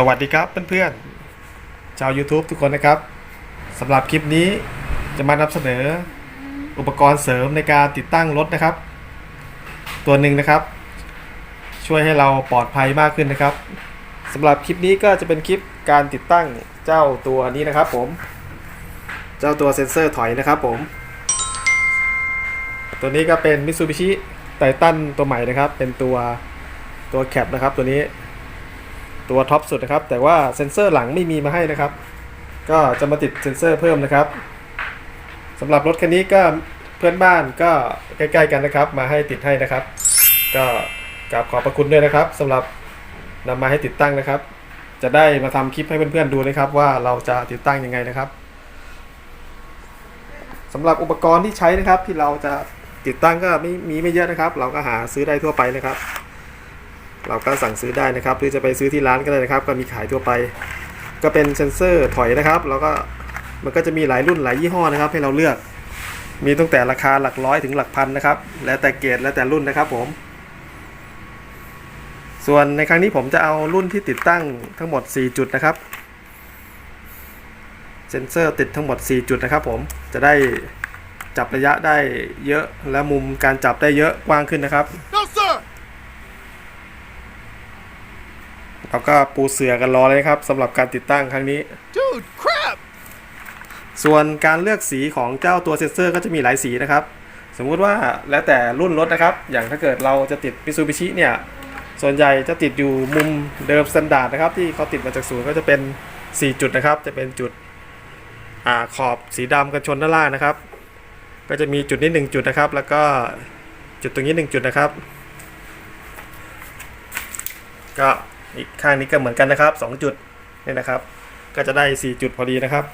สวัสดีครับเพื่อนๆชาว YouTube ทุกคนนะครับสำหรับคลิปนี้จะมานำเสนออุปกรณ์เสริมในการติดตั้งรถนะครับ ตัวหนึ่งนะครับ ช่วยให้เราปลอดภัยมากขึ้นนะครับสำหรับคลิปนี้ก็จะเป็นคลิปการติดตั้งเจ้าตัวนี้นะครับผม เจ้าตัวเซ็นเซอร์ถอยนะครับผม ตัวนี้ก็เป็น Mitsubishi Titan ตัวใหม่นะครับ เป็นตัวตัวแคปนะครับตัวนี้ ตัวท็อปสุดนะครับ แต่ว่าเซ็นเซอร์หลังไม่มีมาให้นะครับ ก็จะมาติดเซ็นเซอร์เพิ่มนะครับสำหรับรถคันนี้ก็เพื่อนบ้านก็ใกล้ๆกันนะครับ มาให้ติดให้นะครับ ก็กราบขอบพระคุณด้วยนะครับสำหรับนำมาให้ติดตั้งนะครับ จะได้มาทำคลิปให้เพื่อนๆดูนะครับ ว่าเราจะติดตั้งยังไงนะครับสำหรับอุปกรณ์ที่ใช้นะครับ ที่เราจะติดตั้งก็ไม่มีไม่เยอะนะครับ เราก็หาซื้อได้ทั่วไปนะครับ เราก็สั่งซื้อได้นะครับ หรือจะไปซื้อที่ร้านก็ได้นะครับ ก็มีขายทั่วไป ก็เป็นเซนเซอร์ถอยนะครับแล้วก็มันก็จะมีหลายรุ่นหลายยี่ห้อนะครับ ให้เราเลือก มีตั้งแต่ราคาหลักร้อยถึงหลักพันนะครับ แล้วแต่เกรดแล้วแต่รุ่นนะครับผม ส่วนในครั้งนี้ผมจะเอารุ่นที่ติดตั้งทั้งหมด 4 จุดนะครับ เซนเซอร์ติดทั้งหมด 4 จุดนะครับ ผมจะได้จับระยะได้เยอะและมุมการจับได้เยอะกว้างขึ้นนะครับ No, sir! เราก็ปูเสือกันรอเลยครับสำหรับการติดตั้งครั้งนี้ Dude, crap! ส่วนการเลือกสีของเจ้าตัวเซนเซอร์ก็จะมีหลายสีนะครับ สมมุติว่าแล้วแต่รุ่นรถนะครับ อย่างถ้าเกิดเราจะติด Mitsubishi เนี่ย ส่วนใหญ่จะติดอยู่มุมเดิมสแตนดาร์ดนะครับ ที่เขาติดมาจากศูนย์ก็จะเป็น 4 จุดนะครับ จะเป็นจุดอ่าขอบสีดำกันชนด้านล่างนะครับ ก็จะมีจุดนี้ 1 จุดนะครับ แล้วก็จุดตรงนี้ 1 จุดนะครับ ก็ อีกข้างนี้ก็เหมือนกันนะครับ 2 จุดนี่นะครับ ก็จะได้ 4 จุดพอดีนะครับ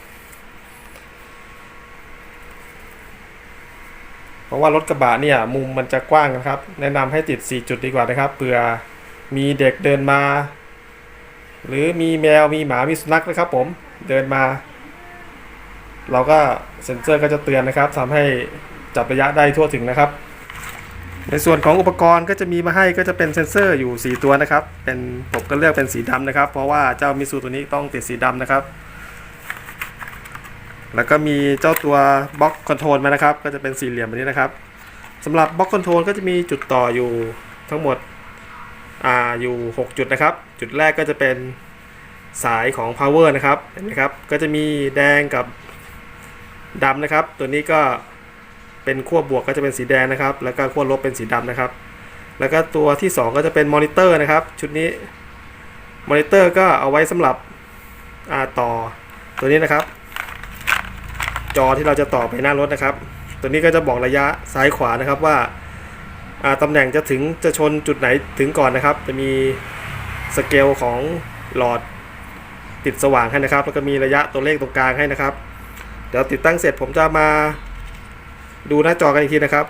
เพราะว่ารถกระบะเนี่ยมุมมันจะกว้างนะครับ แนะนำให้ติด 4 จุดดีกว่านะครับเผื่อมีเด็กเดินมา หรือมีแมวมีหมามีสุนัขนะครับ ผมเดินมา เราก็เซ็นเซอร์ก็จะเตือนนะครับทำให้จับระยะได้ทั่วถึงนะครับ ในส่วนของอุปกรณ์ก็จะมีมาให้ก็จะเป็นเซนเซอร์อยู่ 4 ตัวนะครับ เป็นผมก็เลือกเป็นสีดำนะครับ เพราะว่าเจ้ามิซูตัวนี้ต้องติดสีดำนะครับ แล้วก็มีเจ้าตัวบล็อกคอนโทรลมานะครับ ก็จะเป็นสี่เหลี่ยมแบบนี้นะครับสำหรับบล็อกคอนโทรลก็จะมีจุดต่ออยู่ทั้งหมดอ่าอยู่ 6 จุดนะครับ จุดแรกก็จะเป็นสายของ power นะครับ เห็นไหมครับ ก็จะมีแดงกับดำนะครับ ตัวนี้ก็ เป็นขั้วบวกก็จะเป็นสีแดงนะครับ แล้วก็ขั้วลบเป็นสีดำนะครับ แล้วก็ตัวที่ 2 ก็จะเป็นมอนิเตอร์นะครับ ชุดนี้มอนิเตอร์ก็เอาไว้สำหรับต่อตัวนี้นะครับ จอที่เราจะต่อไปหน้ารถนะครับ ตัวนี้ก็จะบอกระยะซ้ายขวานะครับว่าอ่าตำแหน่งจะถึงจะชนจุดไหนถึงก่อนนะครับ จะมีสเกลของหลอดติดสว่างให้นะครับ แล้วก็มีระยะตัวเลขตรงกลางให้นะครับ เดี๋ยวติดตั้งเสร็จผมจะมา ดูหน้าจอกันอีกทีนะครับ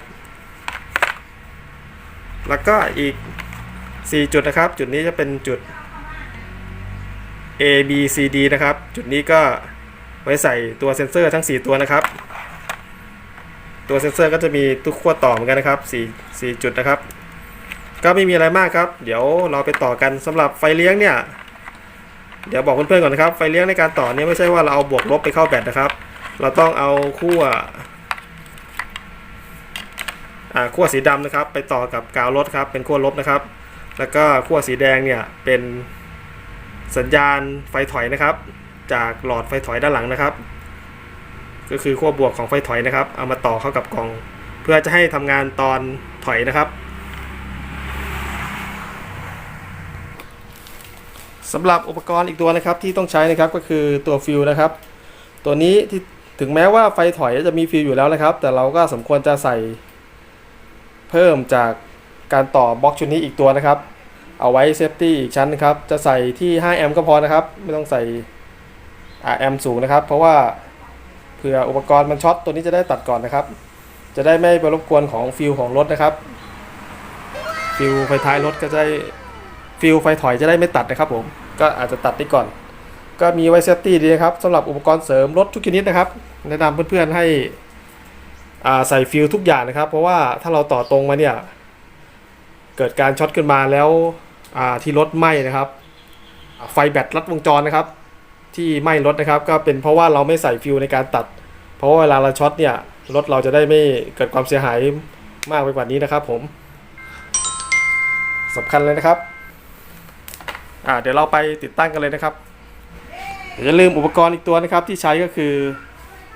แล้วก็อีก 4 จุดนะครับ จุดนี้จะเป็นจุด A B C D นะครับ จุดนี้ก็ไว้ใส่ตัวเซ็นเซอร์ทั้ง 4 ตัวนะครับ ตัวเซ็นเซอร์ก็จะมีทุกขั้วต่อเหมือนกันนะครับ4 4จุดนะครับ ก็ไม่มีอะไรมากครับ เดี๋ยวเราไปต่อกันสำหรับไฟเลี้ยงเนี่ย เดี๋ยวบอกเพื่อนๆก่อนนะครับ ไฟเลี้ยงในการต่อเนี่ยไม่ใช่ว่าเราเอาบวกลบไปเข้าแบตนะครับ เราต้องเอาขั้วอ่ ขั้วสีดำนะครับไปต่อกับกาวรถครับเป็นขั้วลบนะครับ แล้วก็ขั้วสีแดงเนี่ยเป็นสัญญาณไฟถอยนะครับ จากหลอดไฟถอยด้านหลังนะครับ ก็คือขั้วบวกของไฟถอยนะครับ เอามาต่อเข้ากับกล่อง เพื่อจะให้ทำงานตอนถอยนะครับสำหรับอุปกรณ์อีกตัวนะครับที่ต้องใช้นะครับก็คือตัวฟิวนะครับ ตัวนี้ที่ถึงแม้ว่าไฟถอยจะมีฟิวอยู่แล้วนะครับ แต่เราก็สมควรจะใส่ เพิ่มจากการต่อบล็อกชุดนี้อีกตัวนะครับ เอาไว้เซฟตี้อีกชั้นนะครับ จะใส่ที่ 5 แอมป์ก็พอนะครับ ไม่ต้องใส่แอมป์สูงนะครับ เพราะว่าเผื่ออุปกรณ์มันช็อตตัวนี้จะได้ตัดก่อนนะครับ จะได้ไม่ไปรบกวนของฟิวของรถนะครับ ฟิวไฟท้ายรถก็จะได้ฟิวไฟถอยจะได้ไม่ตัดนะครับผม ก็อาจจะตัดได้ก่อน ก็มีไว้เซฟตี้ดีนะครับสำหรับอุปกรณ์เสริมรถทุกชนิดนะครับ แนะนำเพื่อนๆให้ ใส่ฟิวทุกอย่างนะครับ เพราะว่าถ้าเราต่อตรงมาเนี่ยเกิดการช็อตขึ้นมาแล้วที่รถไหม้นะครับ ไฟแบตลัดวงจรนะครับ ที่ไหม้รถนะครับ ก็เป็นเพราะว่าเราไม่ใส่ฟิวในการตัด เพราะว่าเวลาเราช็อตเนี่ยรถเราจะได้ไม่เกิดความเสียหายมากไปกว่านี้นะครับ ผมสำคัญเลยนะครับเดี๋ยวเราไปติดตั้งกันเลยนะครับอย่าลืมอุปกรณ์อีกตัวนะครับที่ใช้ก็คือ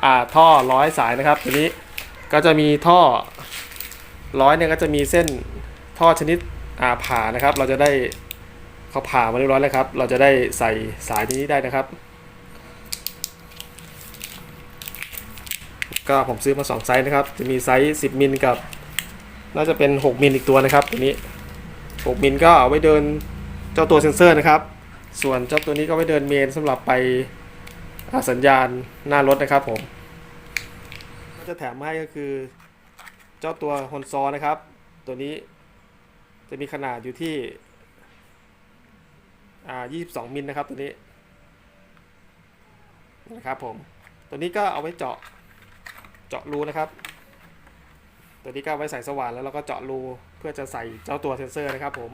อท่อร้อยสายนะครับตัวนี้ ก็จะมีท่อร้อยเนี่ยก็จะมีเส้นท่อชนิดอ่าผ่านะครับ เราจะได้เขาผ่ามาเรียบร้อยแล้วครับ เราจะได้ใส่สายนี้ได้นะครับ ก็ผมซื้อมาสองไซส์นะครับ จะมีไซส์ 10มิลกับ น่าจะเป็น 6มิลอีกตัวนะครับตัวนี้ 6มิลก็เอาไว้เดินเจ้าตัวเซ็นเซอร์นะครับ ส่วนเจ้าตัวนี้ก็ไว้เดินเมนสำหรับไปอ่าสัญญาณหน้ารถนะครับผม จะแถมให้ก็คือ เจ้าตัวฮอนซอนะครับ ตัวนี้จะมีขนาดอยู่ที่อ่า22 มิลนะครับตัวนี้นะครับผม ตัวนี้ก็เอาไว้เจาะเจาะรูนะครับ ตัวนี้ก็เอาไว้ใส่สว่านแล้วเราก็เจาะรูเพื่อจะใส่เจ้าตัวเซนเซอร์นะครับผม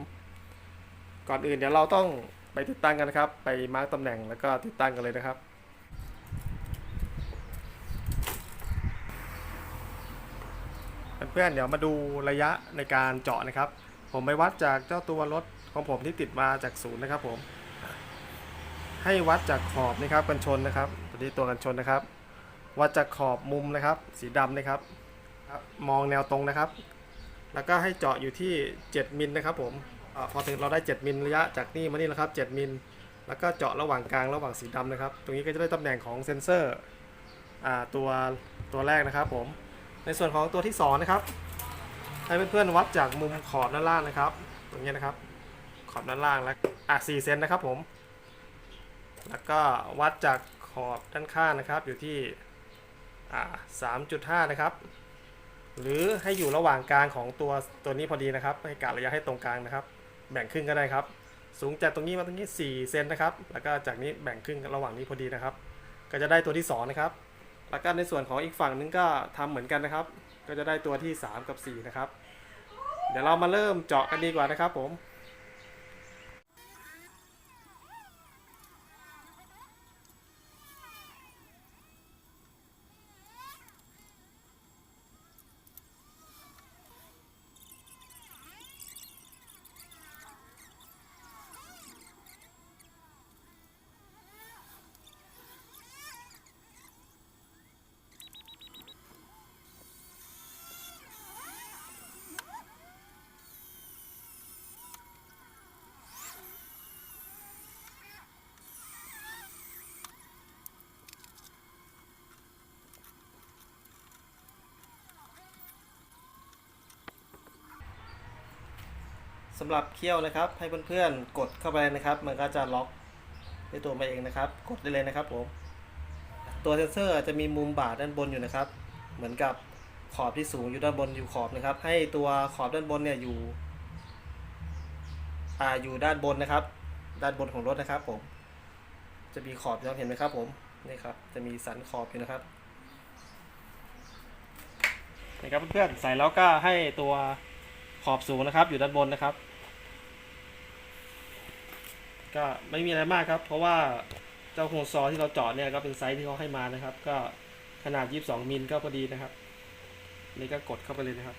ก่อนอื่นเดี๋ยวเราต้องไปติดตั้งกันนะครับ ไปมาร์กตำแหน่งแล้วก็ติดตั้งกันเลยนะครับ พื่อนเดี๋ยวมาดูระยะในการเจาะนะครับ ผมไปวัดจากเจ้าตัวรถของผมที่ติดมาจากศูนย์นะครับผม ให้วัดจากขอบนะครับกันชนนะครับตัวนี้ตัวกันชนนะครับ วัดจากขอบมุมนะครับ สีดำนะครับ มองแนวตรงนะครับ แล้วก็ให้เจาะอยู่ที่ 7มิลนะครับผมอพอถึงเราได้ 7มิลระยะจากนี่มานี่นะครับ 7มิลแล้วก็เจาะระหว่างกลางระหว่างสีดำนะครับ ตรงนี้ก็จะได้ตำแหน่งของเซ็นเซอร์อตัวตัวแรกนะครับผม ในส่วนของตัวที่สองนะครับให้เพื่อนๆวัดจากมุมขอบด้านล่างนะครับ ตรงนี้นะครับ ขอบด้านล่างแล้วอะ4เซนนะครับผม แล้วก็วัดจากขอบด้านข้างนะครับ อยู่ที่อ่า3.5นะครับ หรือให้อยู่ระหว่างกลางของตัวตัวนี้พอดีนะครับ ให้กะระยะให้ตรงกลางนะครับ แบ่งครึ่งก็ได้ครับ สูงจากตรงนี้มาตรงนี้4เซนนะครับ แล้วก็จากนี้แบ่งครึ่งระหว่างนี้พอดีนะครับ ก็จะได้ตัวที่2นะครับ แล้วก็ในส่วนของอีกฝั่งนึงก็ทำเหมือนกันนะครับ ก็จะได้ตัวที่ 3 กับ 4 นะครับ เดี๋ยวเรามาเริ่มเจาะกันดีกว่านะครับผม สำหรับเคี่ยวนะครับ ให้เพื่อนๆกดเข้าไปนะครับ มันก็จะล็อกด้วยตัวมาเองนะครับ กดได้เลยนะครับผมตัวเซนเซอร์จะมีมุมบาดด้านบนอยู่นะครับ เหมือนกับขอบที่สูงอยู่ด้านบนอยู่ขอบนะครับ ให้ตัวขอบด้านบนเนี่ยอยู่อ่าอยู่ด้านบนนะครับ ด้านบนของรถนะครับ ผม จะมีขอบนะครับเห็นไหมครับ ผมนี่ครับ จะมีสันขอบอยู่นะครับนี่ครับเพื่อนๆใส่แล้วก็ให้ตัว ขอบสูงนะครับ อยู่ด้านบนนะครับ ก็ไม่มีอะไรมากครับ เพราะว่าเจ้าโฮซอที่เราเจาะเนี่ยก็เป็นไซส์ที่เขาให้มานะครับ ก็ขนาด 22มิลก็พอดีนะครับ นี่ก็กดเข้าไปเลยนะครับ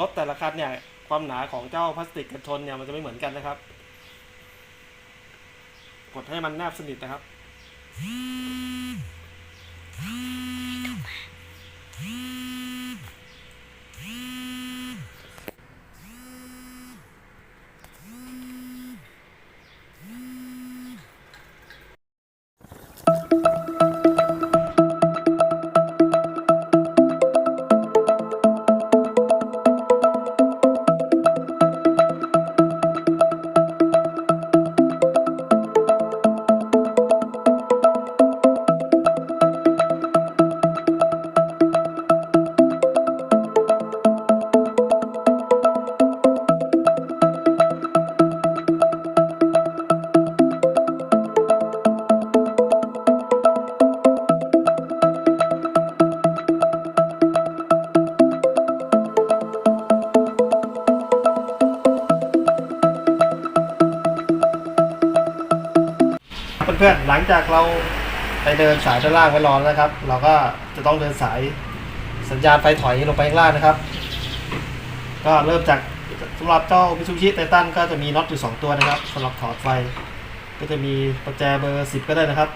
รถแต่ละคันเนี่ยความหนาของเจ้าพลาสติกกันชนเนี่ยมันจะไม่เหมือนกันนะครับ กดให้มันแนบสนิทนะครับ พื่อนๆหลังจากเราไปเดินสายด้านล่างไว้รอแล้วนะครับ เราก็จะต้องเดินสายสัญญาณไฟถอยลงไปข้างล่างนะครับ ก็เริ่มจากสำหรับเจ้ามิซูชิไททันก็จะมีน็อตอยู่2ตัวนะครับสำหรับถอดไฟ ก็จะมีประแจเบอร์ 10 ก็ได้นะครับ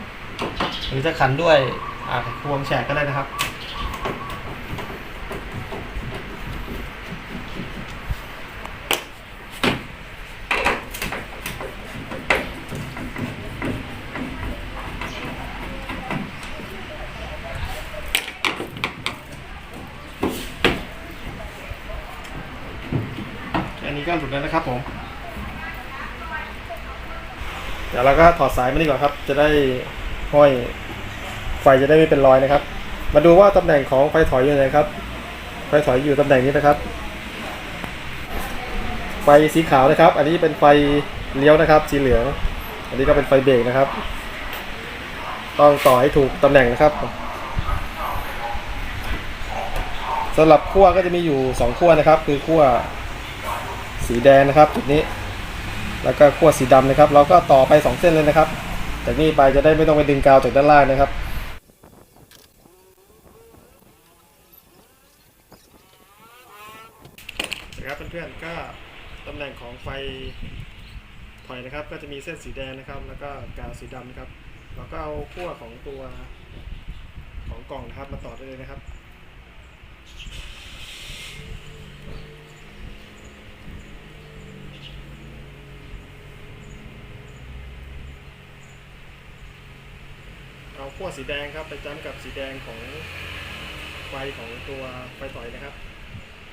หรือจะขันด้วยอ่าพวงแฉกก็ได้นะครับ อันนี้ก็หลุดแล้วนะครับผม เดี๋ยวเราก็ถอดสายมาดีกว่าครับ จะได้ห้อยไฟจะได้ไม่เป็นรอยนะครับ มาดูว่าตำแหน่งของไฟถอยอยู่ไหนครับ ไฟถอยอยู่ตำแหน่งนี้นะครับ ไฟสีขาวนะครับ อันนี้เป็นไฟเลี้ยวนะครับ สีเหลือง อันนี้ก็เป็นไฟเบรกนะครับ ต้องต่อให้ถูกตำแหน่งนะครับสำหรับขั้วก็จะมีอยู่สองขั้วนะครับ คือขั้ว สีแดงนะครับจุดนี้ แล้วก็ขั้วสีดำนะครับ เราก็ต่อไป 2 เส้นเลยนะครับ จากนี้ไปจะได้ไม่ต้องไปดึงกาวจากด้านล่างนะครับนะครับเพื่อนๆก็ตำแหน่งของไฟถอยนะครับ ก็จะมีเส้นสีแดงนะครับ แล้วก็กาวสีดำนะครับเราก็เอาขั้วของตัวของกล่องนะครับมาต่อได้เลยนะครับ ขั้วสีแดงครับไปจ้ำกับสีแดงของไฟของตัวไฟถอยนะครับ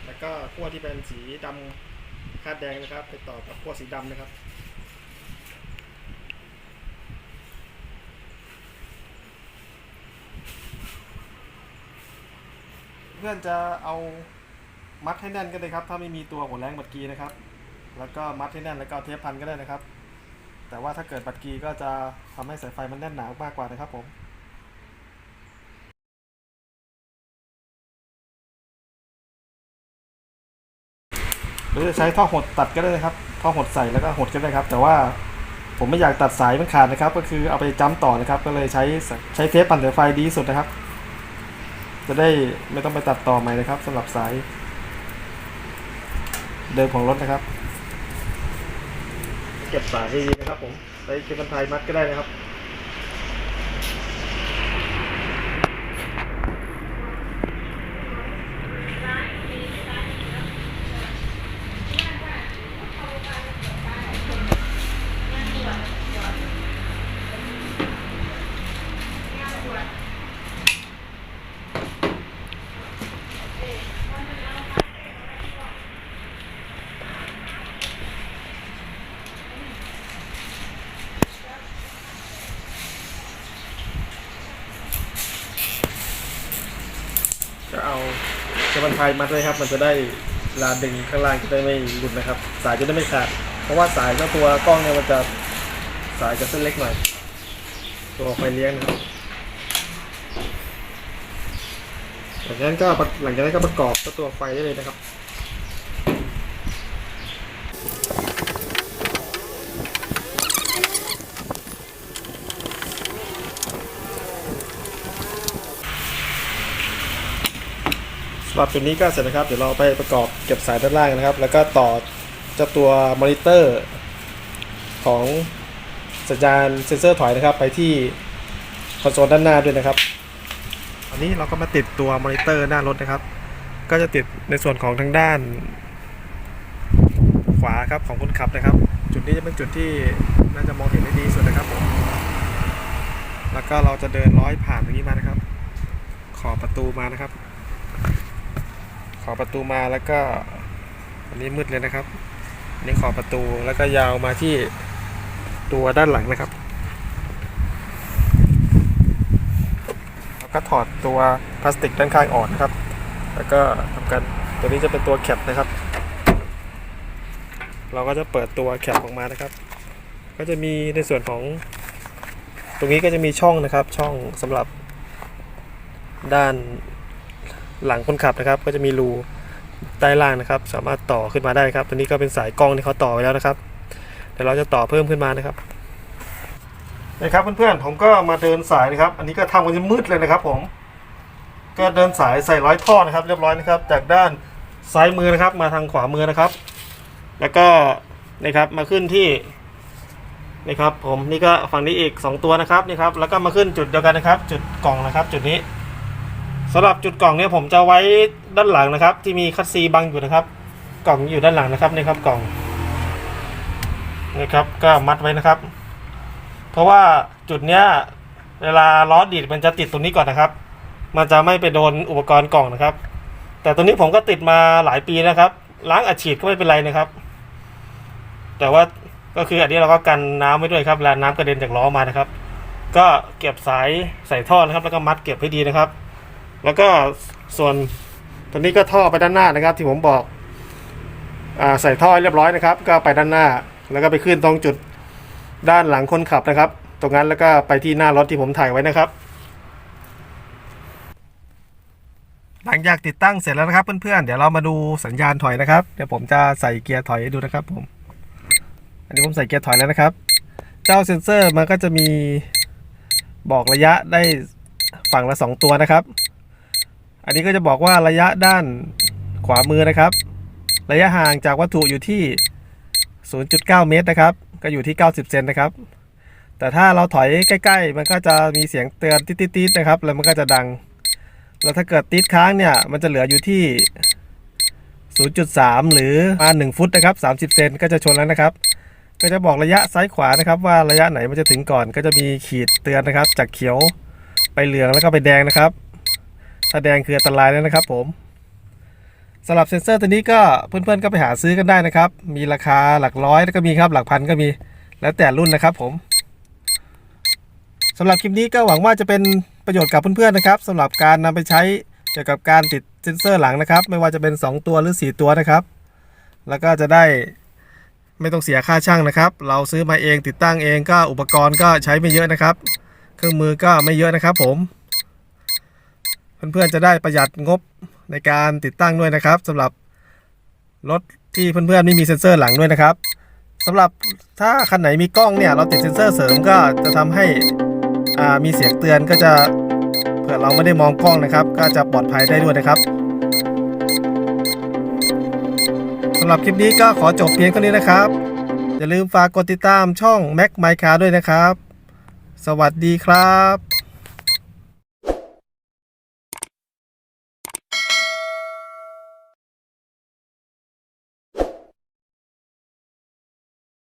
แล้วก็ขั้วที่เป็นสีดำคาดแดงนะครับ ไปต่อกับขั้วสีดำนะครับเพื่อนจะเอามัดให้แน่นก็ได้ครับ ถ้าไม่มีตัวหัวแรงบัดกีนะครับ แล้วก็มัดให้แน่นแล้วก็เทปพันก็ได้นะครับ แต่ว่าถ้าเกิดบัดกีก็จะทำให้สายไฟมันแน่นหนามากกว่านะครับผม หรือจะใช้ท่อหดตัดก็ได้นะครับ ท่อหดใส่แล้วก็หดก็ได้ครับ แต่ว่าผมไม่อยากตัดสายมันขาดนะครับ ก็คือเอาไปจ้ำต่อนะครับ ก็เลยใช้ใช้เทปปั่นสายไฟดีสุดนะครับ จะได้ไม่ต้องไปตัดต่อใหม่นะครับสำหรับสาย เดิมของรถนะครับ เก็บสายให้ดีนะครับผมใช้เก็บบันไทยมัดก็ได้นะครับ ก็เอาเก็บบันพายมัดเลยครับ มันจะได้ลาดึงข้างล่างจะได้ไม่หลุดนะครับ สายจะได้ไม่ขาด เพราะว่าสายเจ้าตัวกล้องเนี่ยมันจะสายจะเส้นเล็กหน่อย ตัวไฟเลี้ยงนะครับหลังจากนั้นก็หลังจากนั้นก็ประกอบตัวไฟได้เลยนะครับ สำหรับตัวนี้ก็เสร็จนะครับ เดี๋ยวเราไปประกอบเก็บสายด้านล่างนะครับ แล้วก็ต่อเจ้าตัวมอนิเตอร์ของสัญญาณเซ็นเซอร์ถอยนะครับ ไปที่คอนโซลด้านหน้าด้วยนะครับ อันนี้เราก็มาติดตัวมอนิเตอร์หน้ารถนะครับ ก็จะติดในส่วนของทางด้าน ขวาครับของคนขับนะครับ จุดนี้จะเป็นจุดที่น่าจะมองเห็นได้ดีสุดนะครับผมแล้วก็เราจะเดินร้อยผ่านตรงนี้มานะครับ ขอบประตูมานะครับ ขอประตูมาแล้วก็อันนี้มืดเลยนะครับอันนี้ขอประตูแล้วก็ยาวมาที่ตัวด้านหลังนะครับแล้วก็ถอดตัวพลาสติกด้านข้างออกนะครับ แล้วก็ทำการตัวนี้จะเป็นตัวแคปนะครับ เราก็จะเปิดตัวแคปออกมานะครับ ก็จะมีในส่วนของ ตรงนี้ก็จะมีช่องนะครับช่องสำหรับด้าน หลังคนขับนะครับ ก็จะมีรูใต้ล่างนะครับ สามารถต่อขึ้นมาได้ครับตัวนี้ก็เป็นสายกล้องที่เขาต่อไว้แล้วนะครับเดี๋ยวเราจะต่อเพิ่มขึ้นมานะครับนะครับเพื่อนๆผมก็มาเดินสายนะครับ อันนี้ก็ทำกันจนมืดเลยนะครับ ผม ก็เดินสายใส่ร้อยท่อนะครับ เรียบร้อยนะครับ จากด้านซ้ายมือนะครับ มาทางขวามือนะครับ แล้วก็นะครับมาขึ้นที่นี่ครับ ผมนี่ก็ฝั่งนี้อีก 2 ตัวนะครับนี่ครับแล้วก็มาขึ้นจุดเดียวกันนะครับ จุดกล่องนะครับ จุดนี้ สำหรับจุดกล่องเนี่ยผมจะไว้ด้านหลังนะครับ ที่มีคัตซีบังอยู่นะครับ กล่องอยู่ด้านหลังนะครับนี่ครับกล่องนี่ครับก็มัดไว้นะครับ เพราะว่าจุดเนี้ยเวลาล้อดีดมันจะติดตรงนี้ก่อนนะครับ มันจะไม่ไปโดนอุปกรณ์กล่องนะครับ แต่ตัวนี้ผมก็ติดมาหลายปีนะครับ ล้างอัดฉีดก็ไม่เป็นไรนะครับ แต่ว่าก็คืออันนี้เราก็กันน้ำไว้ด้วยครับเวลาน้ำกระเด็นจากล้อมานะครับ ก็เก็บสายใส่ท่อนะครับ แล้วก็มัดเก็บให้ดีนะครับ แล้วก็ส่วนตัวนี้ก็ท่อไปด้านหน้านะครับ ที่ผมบอกอใส่ท่อเรียบร้อยนะครับ ก็ไปด้านหน้า แล้วก็ไปขึ้นตรงจุดด้านหลังคนขับนะครับ ตรงนั้นแล้วก็ไปที่หน้ารถที่ผมถ่ายไว้นะครับ หลังจากติดตั้งเสร็จแล้วนะครับเพื่อนๆเดี๋ยวเรามาดูสัญญาณถอยนะครับเดี๋ยวผมจะใส่เกียร์ถอยให้ดูนะครับ ผม อันนี้ผมใส่เกียร์ถอยแล้วนะครับ เจ้าเซ็นเซอร์มันก็จะมีบอกระยะได้ฝั่งละ 2 ตัวนะครับ อันนี้ก็จะบอกว่าระยะด้านขวามือนะครับ ระยะห่างจากวัตถุอยู่ที่ 0.9 เมตรนะครับ ก็อยู่ที่ 90 เซนนะครับ แต่ถ้าเราถอยใกล้ ๆ มันก็จะมีเสียงเตือนติ๊ดๆนะครับ แล้วมันก็จะดัง แล้วถ้าเกิดติดค้างเนี่ย มันจะเหลืออยู่ที่ 0.3 หรือประมาณ1ฟุตนะครับ 30 เซนก็จะชนแล้วนะครับ ก็จะบอกระยะซ้ายขวานะครับ ว่าระยะไหนมันจะถึงก่อน ก็จะมีขีดเตือนนะครับ จากเขียวไปเหลืองแล้วก็ไปแดงนะครับ ถ้าแดงคืออันตรายแล้วนะครับผมสำหรับเซ็นเซอร์ตัวนี้ก็เพื่อนๆก็ไปหาซื้อกันได้นะครับ มีราคาหลักร้อยแล้วก็มีครับหลักพันก็มีแล้วแต่รุ่นนะครับผมสำหรับคลิปนี้ก็หวังว่าจะเป็นประโยชน์กับเพื่อนๆนะครับสำหรับการนำไปใช้เกี่ยวกับการติดเซ็นเซอร์หลังนะครับ ไม่ว่าจะเป็น 2 ตัวหรือ 4 ตัวนะครับ แล้วก็จะได้ไม่ต้องเสียค่าช่างนะครับ เราซื้อมาเองติดตั้งเองก็อุปกรณ์ก็ใช้ไม่เยอะนะครับ เครื่องมือก็ไม่เยอะนะครับผม เพื่อนๆจะได้ประหยัดงบในการติดตั้งด้วยนะครับสำหรับรถที่เพื่อนๆไม่มีเซ็นเซอร์หลังด้วยนะครับสำหรับถ้าคันไหนมีกล้องเนี่ยเราติดเซ็นเซอร์เสริมก็จะทำให้มีเสียงเตือนก็จะเผื่อเราไม่ได้มองกล้องนะครับ ก็จะปลอดภัยได้ด้วยนะครับสำหรับคลิปนี้ก็ขอจบเพียงเท่านี้นะครับ อย่าลืมฝากกดติดตามช่อง Mac m y c a r ด้วยนะครับ สวัสดีครับ